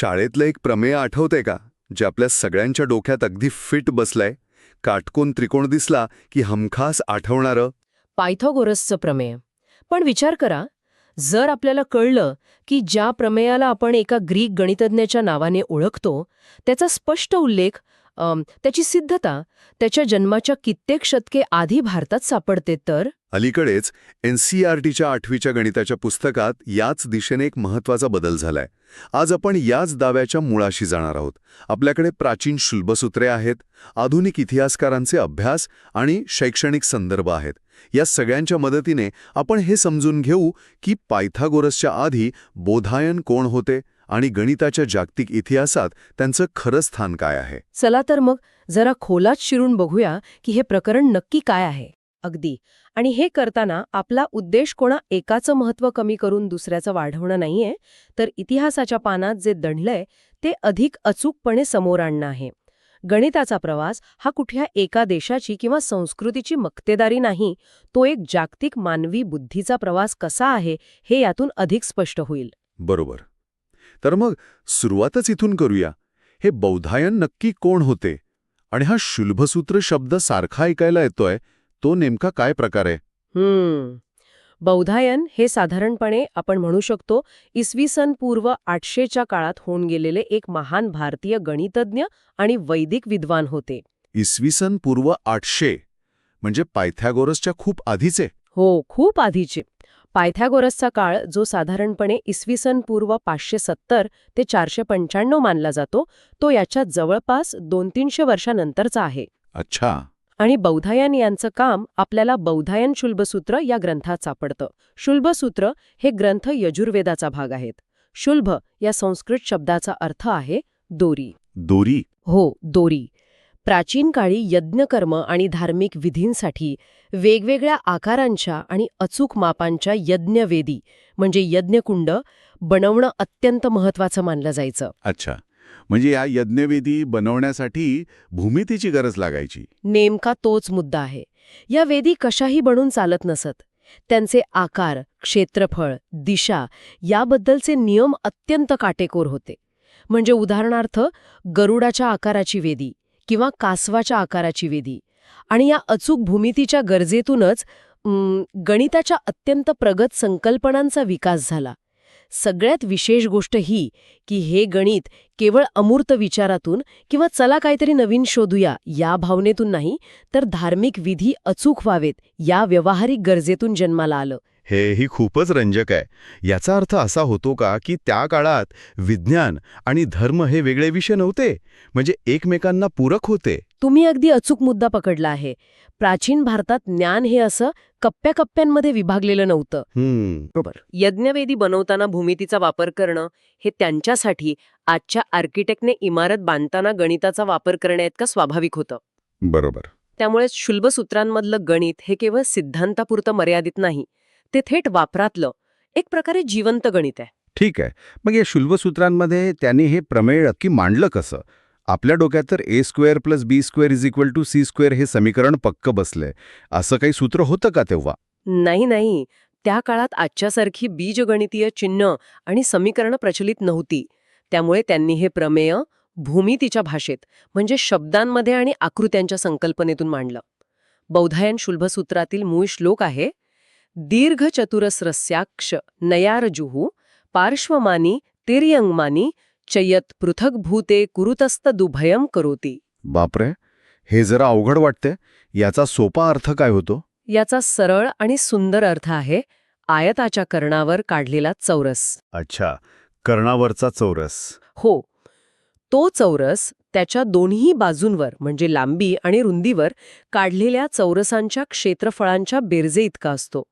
शाळेतलं एक प्रमेय आठवतंय का? जे आपल्या सगळ्यांच्या डोक्यात अगदी फिट बसलंय. काटकोन त्रिकोण दिसला की हमखास आठवणारं. पायथोगोरसचं प्रमेय. पण विचार करा जर आपल्याला कळलं की ज्या प्रमेयाला आपण एका ग्रीक गणितज्ञाच्या नावाने ओळखतो त्याचा स्पष्ट उल्लेख त्याची सिद्धता त्याच्या जन्माच्या कित्येक शतके आधी भारतात सापडते तर? अलीकडेच एन सी आर टीच्या आठवीच्या गणिताच्या पुस्तकात याच दिशेने एक महत्त्वाचा बदल झालाय. आज आपण याच दाव्याच्या मुळाशी जाणार आहोत. आपल्याकडे प्राचीन शुल्बसूत्रे आहेत आधुनिक इतिहासकारांचे अभ्यास आणि शैक्षणिक संदर्भ आहेत. या सगळ्यांच्या मदतीने आपण हे समजून घेऊ की पायथागोरसच्या आधी बोधायन कोण होते आणि गणिताच्या जागतिक इतिहासात त्यांचं खरं स्थान काय आहे? चला तर मग जरा खोलात शिरून बघूया की हे प्रकरण नक्की काय आहे. अगदी. आणि हे करताना आपला उद्देश कोणा एकाचं महत्त्व कमी करून दुसऱ्याचं वाढवणं नाहीये तर इतिहासाच्या पानात जे दणलंय ते अधिक अचूकपणे समोर आणणं आहे. गणिताचा प्रवास हा कुठल्या एका देशाची किंवा संस्कृतीची मक्तेदारी नाही तो एक जागतिक मानवी बुद्धीचा प्रवास कसा आहे हे यातून अधिक स्पष्ट होईल. बरोबर. तर मग सुरुवातच इथून करूया. हे बौद्धायन नक्की कोण होते? आणि हा शुल्भसूत्र शब्द सारखा ऐकायला येतोय तो नेमका काय प्रकार आहे? हम्म. बौधायन हे साधारणपणे आपण म्हणू शकतो इसवी सन पूर्व आठशेच्या काळात होऊन गेलेले एक महान भारतीय गणितज्ञ आणि वैदिक विद्वान होते. इसवी सन पूर्व आठशे. म्हणजे पायथॅगोरसच्या खूप आधीचे. हो खूप आधीचे. पायथॅगोरसचा काळ जो साधारणपणे इसवी सन पूर्व पाचशे सत्तर ते चारशे पंच्याण्णव मानला जातो तो याच्या जवळपास दोन तीनशे वर्षानंतरचा आहे. अच्छा. आणि बौधायन यांचं काम आपल्याला बौधायन शुल्भसूत्र या ग्रंथात सापडतं. शुल्भसूत्र हे ग्रंथ यजुर्वेदाचा भाग आहेत. शुल्भ या संस्कृत शब्दाचा अर्थ आहे दोरी. दोरी. हो दोरी. प्राचीन काळी यज्ञकर्म आणि धार्मिक विधींसाठी वेगवेगळ्या आकारांच्या आणि अचूक मापांच्या यज्ञवेदी म्हणजे यज्ञकुंड बनवणं अत्यंत महत्वाचं मानलं जायचं. अच्छा. म्हणजे या यज्ञवेदी बनवण्यासाठी भूमितीची गरज लागायची. नेमका तोच मुद्दा आहे. या वेदी कशाही बनून चालत नसत. त्यांचे आकार क्षेत्रफळ दिशा याबद्दलचे नियम अत्यंत काटेकोर होते. म्हणजे उदाहरणार्थ गरुडाच्या आकाराची वेदी किंवा कासवाच्या आकाराची वेदी आणि या अचूक भूमितीच्या गरजेतूनच गणिताच्या अत्यंत प्रगत संकल्पनांचा विकास झाला. सगळ्यात विशेष गोष्ट ही की हे गणित केवळ अमूर्त विचारातून किंवा चला काहीतरी नवीन शोधूया या भावनेतून नाही तर धार्मिक विधी अचूक व्हावेत या व्यावहारिक गरजेतून जन्माला आलं. हेही खूपच रंजक आहे. याचा अर्थ असा होतो का की त्या काळात विज्ञान आणि धर्म हे वेगळे विषय नव्हते? म्हणजे एकमेकांना पूरक होते. तुम्ही अगदी अचूक मुद्दा पकडला आहे. प्राचीन भारतात ज्ञान हे असं कप्प्याकप्प्यांमध्ये विभागलेलं नव्हतं. बरोबर. यज्ञवेदी बनवताना भूमितीचा वापर करणं हे त्यांच्यासाठी आजच्या आर्किटेक्टने इमारत बांधताना गणिताचा वापर करण्याइतका स्वाभाविक होतं. बरोबर. त्यामुळे शुल्भसूत्रांमधलं गणित हे केवळ सिद्धांतापुरतं मर्यादित नाही. ते थेट वापरातलं. एक प्रकारे जिवंत गणित आहे. ठीक आहे. मग या शुल्भसूत्रांमध्ये त्यांनी हे प्रमेय नक्की मांडलं कसं? आपल्या डोक्यात तर A square plus B square is equal to C square हे समीकरण पक्क बसलंय असं काही सूत्र होतं का तेव्हा? नाही नाही. त्या काळात आजच्यासारखी बीजगणितीय चिन्ह आणि समीकरणं प्रचलित नव्हती. त्यामुळे त्यांनी हे प्रमेय भूमितीच्या भाषेत म्हणजे शब्दांमध्ये आणि आकृत्यांच्या संकल्पनेतून मांडलं. बौधायन शुल्भसूत्रातील मूळ श्लोक आहे दीर्घ चतुरस्रस्याक्ष नयारजुहू पार्श्वमानी तिर्यंगमानी चयत पृथक भूते कुरुतस्त दुभयम करोती। बापरे हे जरा अवघड वाटतंय. याचा सोपा अर्थ काय होतो? याचा सरळ आणि सुंदर अर्थ आहे आयताच्या कर्णावर काढलेला चौरस. अच्छा कर्णावरचा चौरस. हो तो चौरस त्याच्या दोन्ही बाजूंवर म्हणजे लांबी आणि रुंदीवर काढलेल्या चौरसांच्या क्षेत्रफळांच्या बेरजे इतका असतो.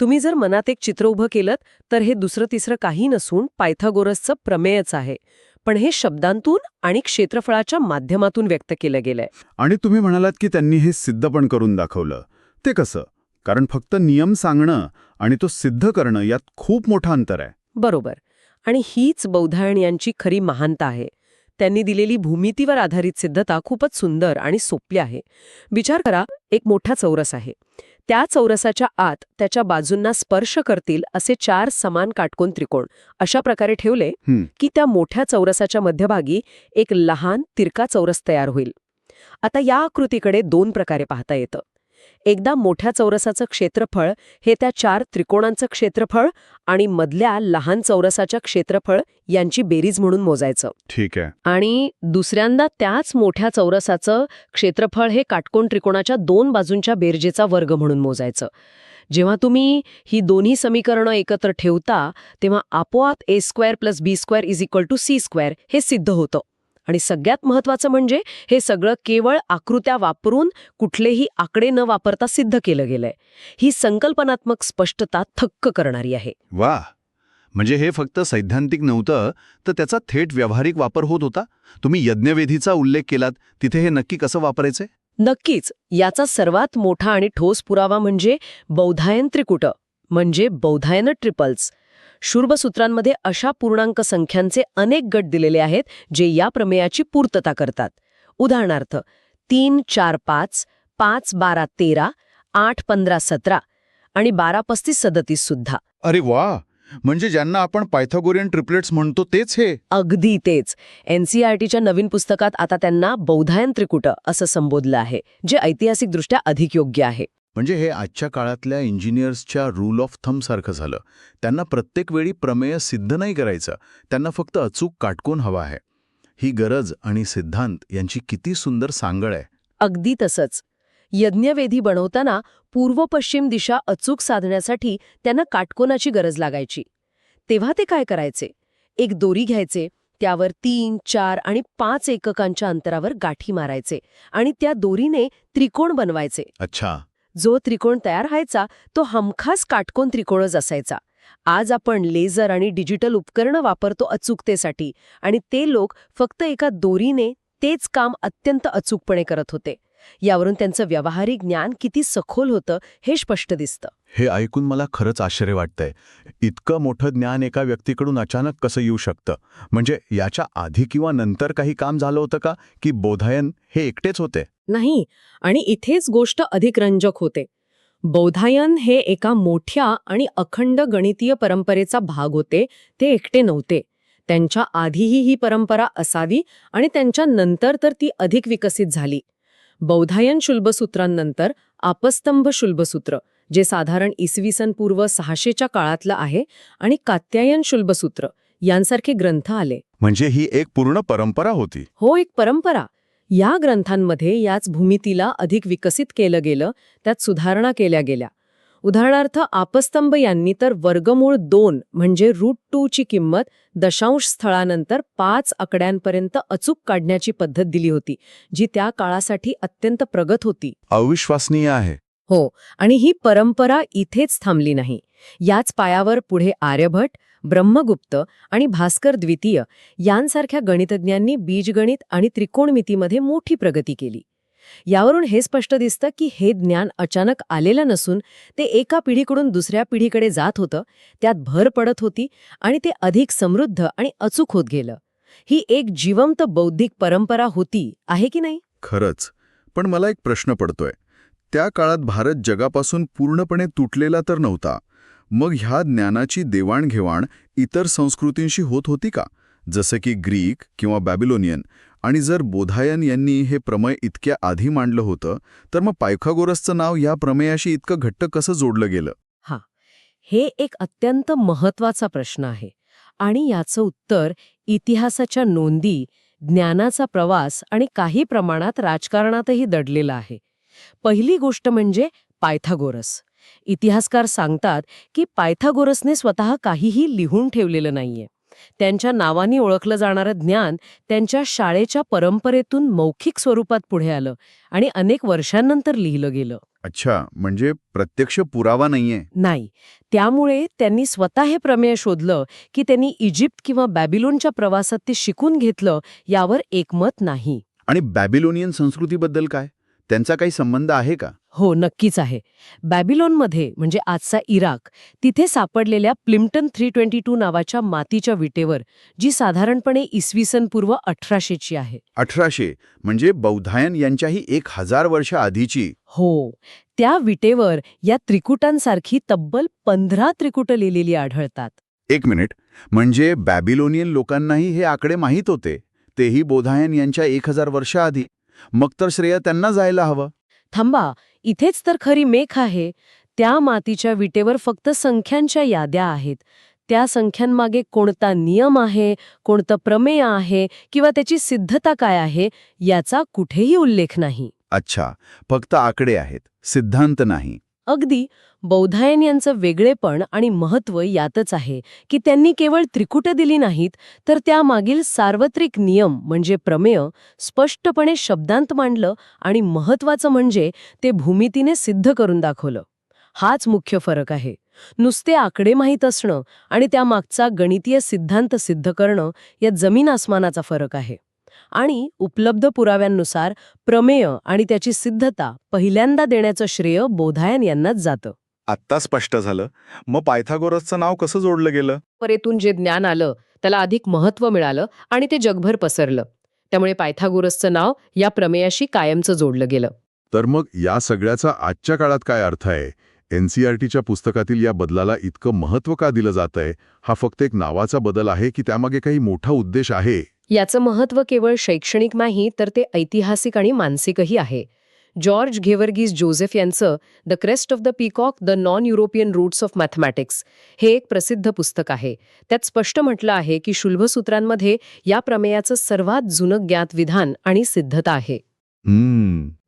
तुम्ही जर मनात एक चित्र उभं केलं तर हे दुसरं तिसरं काही नसून पायथागोरसचं प्रमेयच आहे. पण हे शब्दांतून आणि क्षेत्रफळाच्या माध्यमातून व्यक्त केलं गेलंय. आणि तुम्ही म्हणालात की त्यांनी हे सिद्ध पण करून दाखवलं. ते कसं? कारण फक्त नियम सांगणं आणि तो सिद्ध करणं यात खूप मोठं अंतर आहे. बरोबर. आणि हीच बौधायन यांची खरी महानता आहे. त्यांनी दिलेली भूमितीवर आधारित सिद्धता खूपच सुंदर आणि सोपी आहे. विचार करा एक मोठा चौरस आहे. त्या चौरसाच्या आत त्याच्या बाजूंना स्पर्श करतील असे चार समान काटकोन त्रिकोण. अशा प्रकारे ठेवले. की त्या मोठ्या चौरसाच्या मध्यभागी एक लहान तिरका चौरस तयार होईल. आता या आकृतीकडे दोन प्रकारे पाहता येतं. एकदा मोठ्या चौरसाचं क्षेत्रफळ हे त्या चार त्रिकोणांचं क्षेत्रफळ आणि मधल्या लहान चौरसाच्या क्षेत्रफळ यांची बेरीज म्हणून मोजायचं. ठीक आहे. आणि दुसऱ्यांदा त्याच मोठ्या चौरसाचं क्षेत्रफळ हे काटकोन त्रिकोणाच्या दोन बाजूंच्या बेरजेचा वर्ग म्हणून मोजायचं. जेव्हा तुम्ही ही दोन्ही समीकरणं एकत्र ठेवता तेव्हा आपोआप A square plus B square is equal to C square हे सिद्ध होतं. आणि सगळ्यात महत्वाचं म्हणजे हे सगळं केवळ आकृत्या वापरून कुठलेही आकडे न वापरता सिद्ध केलं गेलंय. ही संकल्पनात्मक स्पष्टता थक्क करणारी आहे. वा! म्हणजे हे फक्त सैद्धांतिक नव्हतं तर त्याचा थेट व्यावहारिक वापर होत होता? तुम्ही यज्ञवेधीचा उल्लेख केलात तिथे हे नक्की कसं वापरायचे? नक्कीच. याचा सर्वात मोठा आणि ठोस पुरावा म्हणजे बौधायन त्रिकुट म्हणजे बौधायन ट्रिपल्स. शूर्बसूत्रांमध्ये अशा पूर्णांक संख्यांचे अनेक गट दिलेले आहेत जे या प्रमेयाची पूर्तता करतात. उदाहरणार्थ तीन चार पाच पाच बारा तेरा आठ पंधरा सतरा आणि बारा पस्तीस सदतीस सुद्धा. अरे वा! म्हणजे ज्यांना आपण पायथागोरियन ट्रिपलेट्स म्हणतो तेच हे? अगदी तेच. एनसीआरटीच्या नवीन पुस्तकात आता त्यांना बौधायन त्रिकुट असं संबोधलं आहे जे ऐतिहासिकदृष्ट्या अधिक योग्य आहे. म्हणजे हे आजच्या काळातल्या इंजिनियर्सच्या रूल ऑफ थंब सारखं झालं. त्यांना प्रत्येक वेळी प्रमेय सिद्ध नाही करायचं. त्यांना फक्त अचूक काटकोन हवा आहे. ही गरज आणि सिद्धांत यांची किती सुंदर सांगळ आहे. अगदी तसंच. यज्ञवेधी बनवताना पूर्व पश्चिम दिशा अचूक साधण्यासाठी त्यांना काटकोनाची गरज लागायची. तेव्हा ते काय करायचे? एक दोरी घ्यायचे त्यावर तीन चार आणि पाच एककांच्या अंतरावर गाठी मारायचे आणि त्या दोरीने त्रिकोण बनवायचे. अच्छा. जो त्रिकोण तयार व्हायचा तो हमखास काटकोन त्रिकोणच असायचा. आज आपण लेझर आणि डिजिटल उपकरणं वापरतो अचूकतेसाठी आणि ते लोक फक्त एका दोरीने तेच काम अत्यंत अचूकपणे करत होते. यावरून त्यांचं व्यावहारिक ज्ञान किती सखोल होतं हे स्पष्ट दिसतं. हे ऐकून मला खरंच आश्चर्य वाटतंय. इतकं मोठं ज्ञान एका व्यक्तीकडून अचानक कसं येऊ शकतं? म्हणजे याच्या आधी किंवा नंतर काही काम झालं होतं का? की बोधायन हे एकटेच होते? नाही आणि इथेच गोष्ट अधिक रंजक होते. बौधायन हे एका मोठ्या आणि अखंड गणितीय परंपरेचा भाग होते ते एकटे नव्हते. त्यांच्या आधीही ही परंपरा असावी आणि त्यांच्या नंतर तर ती अधिक विकसित झाली. बौधायन शुल्बसूत्रांनंतर आपस्तंभ शुल्बसूत्र जे साधारण इसवी सन पूर्व सहाशेच्या काळातलं आहे आणि कात्यायन शुल्बसूत्र यांसारखे ग्रंथ आले. म्हणजे ही एक पूर्ण परंपरा होती. हो एक परंपरा. या ग्रंथांमध्ये याच भूमितीला अधिक विकसित केलं गेलं त्यात सुधारणा केल्या गेल्या. उदाहरणार्थ आपस्तंभ यांनी तर वर्गमूळ दोन म्हणजे रूट टू ची किंमत दशांश स्थळानंतर पाच आकड्यांपर्यंत अचूक काढण्याची पद्धत दिली होती जी त्या काळासाठी अत्यंत प्रगत होती. अविश्वसनीय आहे. हो आणि ही परंपरा इथेच थांबली नाही. याच पायावर पुढे आर्यभट ब्रह्मगुप्त आणि भास्कर द्वितीय यांसारख्या गणितज्ञांनी बीजगणित आणि त्रिकोणमितीमध्ये मोठी प्रगती केली. यावरून हे स्पष्ट दिसतं की हे ज्ञान अचानक आलेलं नसून ते एका पिढीकडून दुसऱ्या पिढीकडे जात होतं त्यात भर पडत होती आणि ते अधिक समृद्ध आणि अचूक होत गेलं. ही एक जिवंत बौद्धिक परंपरा होती आहे की नाही? खरंच. पण मला एक प्रश्न पडतोय. त्या काळात भारत जगापासून पूर्णपणे तुटलेला तर नव्हता. मग ह्या ज्ञानाची देवाणघेवाण इतर संस्कृतींशी होत होती का? जसं की ग्रीक किंवा बॅबिलोनियन. आणि जर बोधायन यांनी हे प्रमेय इतक्या आधी मांडलं होतं तर मग पायथागोरसचं नाव या प्रमेयाशी इतकं घट्ट कसं जोडलं गेलं? हे. एक अत्यंत महत्त्वाचा प्रश्न आहे आणि याचं उत्तर इतिहासाच्या नोंदी ज्ञानाचा प्रवास आणि काही प्रमाणात राजकारणातही दडलेलं आहे. पहिली गोष्ट म्हणजे पायथागोरस. इतिहासकार सांगतात की पायथागोरसने स्वतः काहीही लिहून ठेवलेलं नाहीये. त्यांच्या नावाने ओळखलं जाणारं ज्ञान त्यांच्या शाळेच्या परंपरेतून मौखिक स्वरूपात पुढे आलं आणि अनेक वर्षांनंतर लिहिलं गेलं. अच्छा म्हणजे प्रत्यक्ष पुरावा नाहीये. नाही त्यामुळे त्यांनी स्वतः हे प्रमेय शोधलं की त्यांनी इजिप्त किंवा बॅबिलोनच्या प्रवासात ते शिकून घेतलं यावर एकमत नाही. आणि बॅबिलोनियन संस्कृतीबद्दल काय? त्यांचा काही संबंध आहे का? हो नक्कीच आहे. बॅबिलॉनमध्ये म्हणजे आजचा इराक तिथे सापडलेल्या प्लिम्टन थ्री ट्वेंटी टू नावाच्या मातीच्या विटेवर जी साधारणपणे इसवी सन पूर्व अठराशेची आहे. अठराशे म्हणजे बौधायन यांच्याही एक हजार वर्ष आधीची. हो त्या विटेवर या त्रिकुटांसारखी तब्बल पंधरा त्रिकुट लिहिलेली आढळतात. एक मिनिट म्हणजे बॅबिलोनियन लोकांनाही हे आकडे माहीत होते? तेही बोधायन यांच्या एक हजार वर्षाआधी मग तर श्रेय त्यांना जायला हवं. थांबा इथेच तर खरी मेख आहे. त्या मातीच्या विटेवर फक्त संख्यांच्या याद्या आहेत. त्या संख्यांमागे कोणता नियम आहे कोणतं प्रमेय आहे किंवा त्याची सिद्धता काय आहे याचा कुठेही उल्लेख नाही. अच्छा फक्त आकडे आहेत सिद्धांत नाही. अगदी बौधायन यांचं वेगळेपण आणि महत्त्व यातच आहे की त्यांनी केवळ त्रिकुट दिली नाहीत तर त्यामागील सार्वत्रिक नियम म्हणजे प्रमेय स्पष्टपणे शब्दांत मांडलं आणि महत्त्वाचं म्हणजे ते भूमितीने सिद्ध करून दाखवलं. हाच मुख्य फरक आहे. नुसते आकडे माहीत असणं आणि त्यामागचा गणितीय सिद्धांत सिद्ध करणं यात जमीन आसमानाचा फरक आहे. आणि उपलब्ध पुराव्यांनुसार प्रमेय आणि त्याची सिद्धता पहिल्यांदा देण्याचं श्रेय बोधायन यांनाच जातं. आत्ता स्पष्ट झालं. मग पायथागोरसचं नाव कसं जोडलं गेलं? परेतून जे ज्ञान आलं त्याला अधिक महत्त्व मिळालं आणि ते जगभर पसरलं. त्यामुळे पायथागोरसचं नाव या प्रमेयाशी कायमचं जोडलं गेलं. तर मग या सगळ्याचा आजच्या काळात काय अर्थ आहे? एनसीआरटीच्या पुस्तकातील या बदलाला इतकं महत्त्व का दिलं जातंय? हा फक्त एक नावाचा बदल आहे की त्यामागे काही मोठा उद्देश आहे? याचं महत्त्व केवळ शैक्षणिक नाही तर ते ऐतिहासिक आणि मानसिकही आहे. जॉर्ज घेवर्गीस जोसेफ यांचं the crest of the peacock the non European roots of mathematics हे एक प्रसिद्ध पुस्तक आहे. त्यात स्पष्ट म्हटलं आहे की शुल्भसूत्रांमध्ये या प्रमेयाचं सर्वात जुनं ज्ञात विधान आणि सिद्धता आहे.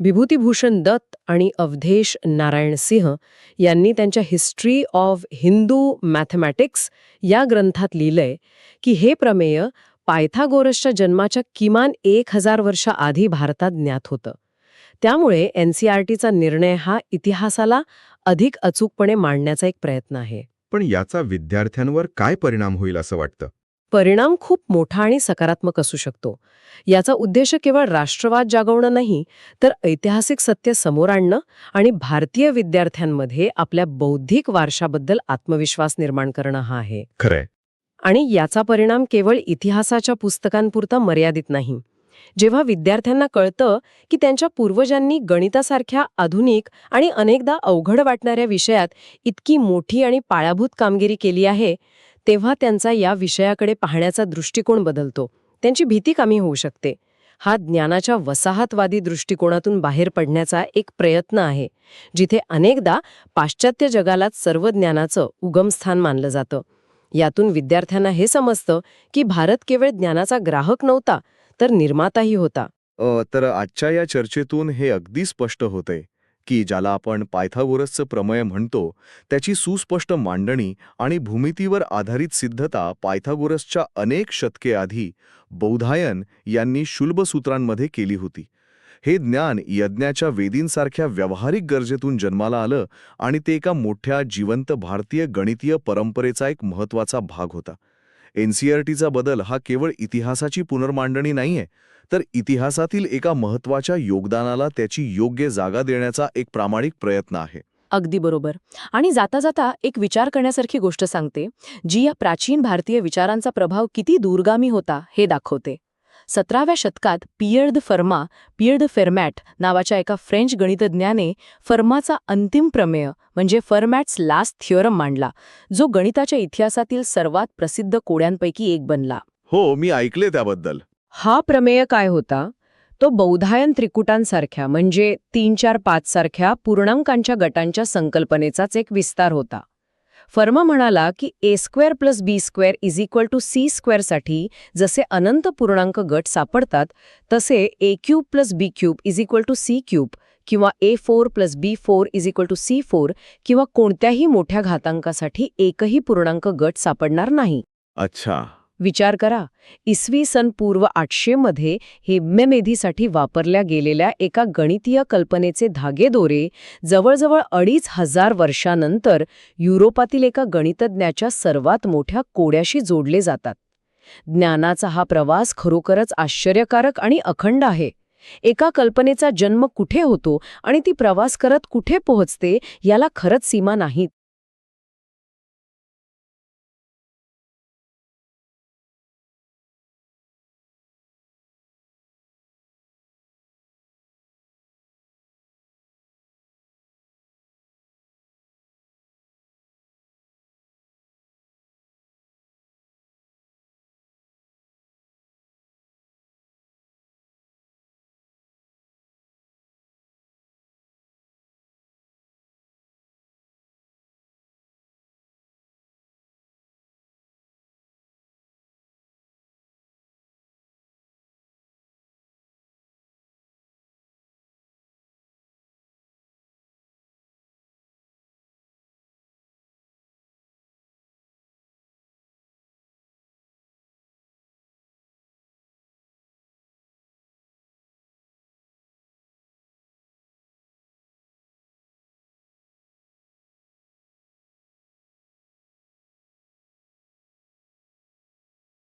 विभूतिभूषण दत्त आणि अवधेश नारायण सिंह यांनी त्यांच्या हिस्ट्री ऑफ हिंदू मॅथमॅटिक्स या ग्रंथात लिहिलंय की हे प्रमेय पायथागोरसच्या जन्माच्या किमान एक हजार वर्षाआधी भारतात ज्ञात होतं. त्यामुळे एनसीआरटीचा निर्णय हा इतिहासाला अधिक अचूकपणे मांडण्याचा एक प्रयत्न आहे. पण याचा विद्यार्थ्यांवर काय परिणाम होईल असं वाटतं? परिणाम खूप मोठा आणि सकारात्मक असू शकतो. याचा उद्देश केवळ राष्ट्रवाद जागवणं नाही तर ऐतिहासिक सत्य समोर आणणं आणि भारतीय विद्यार्थ्यांमध्ये आपल्या बौद्धिक वारशाबद्दल आत्मविश्वास निर्माण करणं हा आहे. खरंय. आणि याचा परिणाम केवळ इतिहासाच्या पुस्तकांपुरता मर्यादित नाही. जेव्हा विद्यार्थ्यांना कळतं की त्यांच्या पूर्वजांनी गणितासारख्या आधुनिक आणि अनेकदा अवघड वाटणाऱ्या विषयात इतकी मोठी आणि पायाभूत कामगिरी केली आहे तेव्हा त्यांचा या विषयाकडे पाहण्याचा दृष्टिकोन बदलतो. त्यांची भीती कमी होऊ शकते. हा ज्ञानाच्या वसाहतवादी दृष्टिकोनातून बाहेर पडण्याचा एक प्रयत्न आहे जिथे अनेकदा पाश्चात्य जगालाच सर्व ज्ञानाचं उगमस्थान मानलं जातं. यातून विद्यार्थ्यांना हे समजतं की भारत केवळ ज्ञानाचा ग्राहक नव्हता तर निर्माताही होता. तर आजच्या या चर्चेतून हे अगदी स्पष्ट होते की ज्याला आपण पायथागोरसचं प्रमेय म्हणतो त्याची सुस्पष्ट मांडणी आणि भूमितीवर आधारित सिद्धता पायथागोरसच्या अनेक शतके आधी बौधायन यांनी शुल्बसूत्रांमध्ये केली होती. हे ज्ञान यज्ञाच्या वेदींसारख्या व्यावहारिक गरजेतून जन्माला आलं आणि ते एका मोठ्या जिवंत भारतीय गणितीय परंपरेचा एक महत्त्वाचा भाग होता. एनसीआरटीचा बदल हा केवळ इतिहासाची पुनर्मांडणी नाहीये तर इतिहासातील एका महत्त्वाच्या योगदानाला त्याची योग्य जागा देण्याचा एक प्रामाणिक प्रयत्न आहे. अगदी बरोबर. आणि जाता जाता एक विचार करण्यासारखी गोष्ट सांगते जी या प्राचीन भारतीय विचारांचा प्रभाव किती दूरगामी होता हे दाखवते. सतराव्या शतकात Pierre de Fermat Pierre de Fermat नावाच्या एका फ्रेंच गणितज्ञाने फर्माचा अंतिम प्रमेय म्हणजे फर्मॅट्स लास्ट थिअरम मांडला जो गणिताच्या इतिहासातील सर्वात प्रसिद्ध कोड्यांपैकी एक बनला. हो मी ऐकले त्याबद्दल. हा प्रमेय काय होता? तो बौधायन त्रिकुटांसारख्या म्हणजे तीन चार पाच सारख्या पूर्णांकांच्या गटांच्या संकल्पनेचाच एक विस्तार होता. फर्मा म्हणाला की A square plus B square is equal to C स्क्वेअरसाठी जसे अनंत पूर्णांक गट सापडतात तसे A cube plus B cube is equal to C cube किंवा A four plus B four is equal to C four किंवा कोणत्याही मोठ्या घातांकासाठी एकही पूर्णांक गट सापडणार नाही. अच्छा. विचार करा. इसवी सन पूर्व आठशेमध्ये हेम्यमेधीसाठी वापरल्या गेलेल्या एका गणितीय कल्पनेचे धागे दोरे जवळजवळ अडीच हजार वर्षानंतर युरोपातील एका गणितज्ञाच्या सर्वात मोठ्या कोड्याशी जोडले जातात. ज्ञानाचा हा प्रवास खरोखरच आश्चर्यकारक आणि अखंड आहे. एका कल्पनेचा जन्म कुठे होतो आणि ती प्रवास करत कुठे पोहोचते याला खरंच सीमा नाहीत.